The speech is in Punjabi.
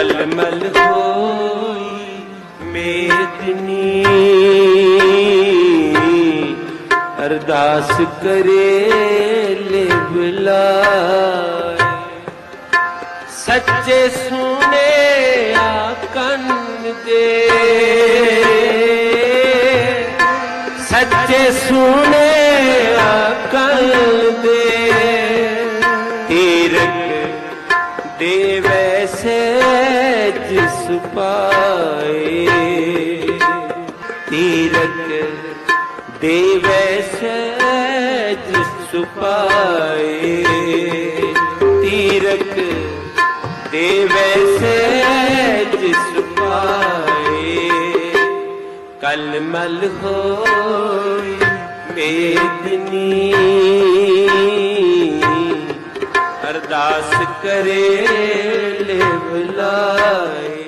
ਕਲ ਹੋਈ ਮੇਦਨੀ ਅਰਦਾਸ ਕਰੇ ਲੈ ਬੁਲਾਏ ਸੱਚੇ ਸੁਨੇ ਆ ਕੰਨ ਦੇ ਸੱਚੇ ਸੁਨੇ ਆ ਕੰਨ ਦੇ ਤੀਰਕ ਦੇਵੈ ਸਹਿਜ ਸੁਪਾਏ ਤੀਰਕ ਦੇਵੈ ਸਹਿਜ ਸੁਪਾਏ ਤੀਰਕ ਦੇਵੈ ਸਹਿਜ ਸੁਪਾਏ ਕਲ ਮਲ ਹੋਈ ਮੇਦਨੀ ਅਰਦਾਸ ਕਰੇ ਲੈ ਬੁਲਾਏ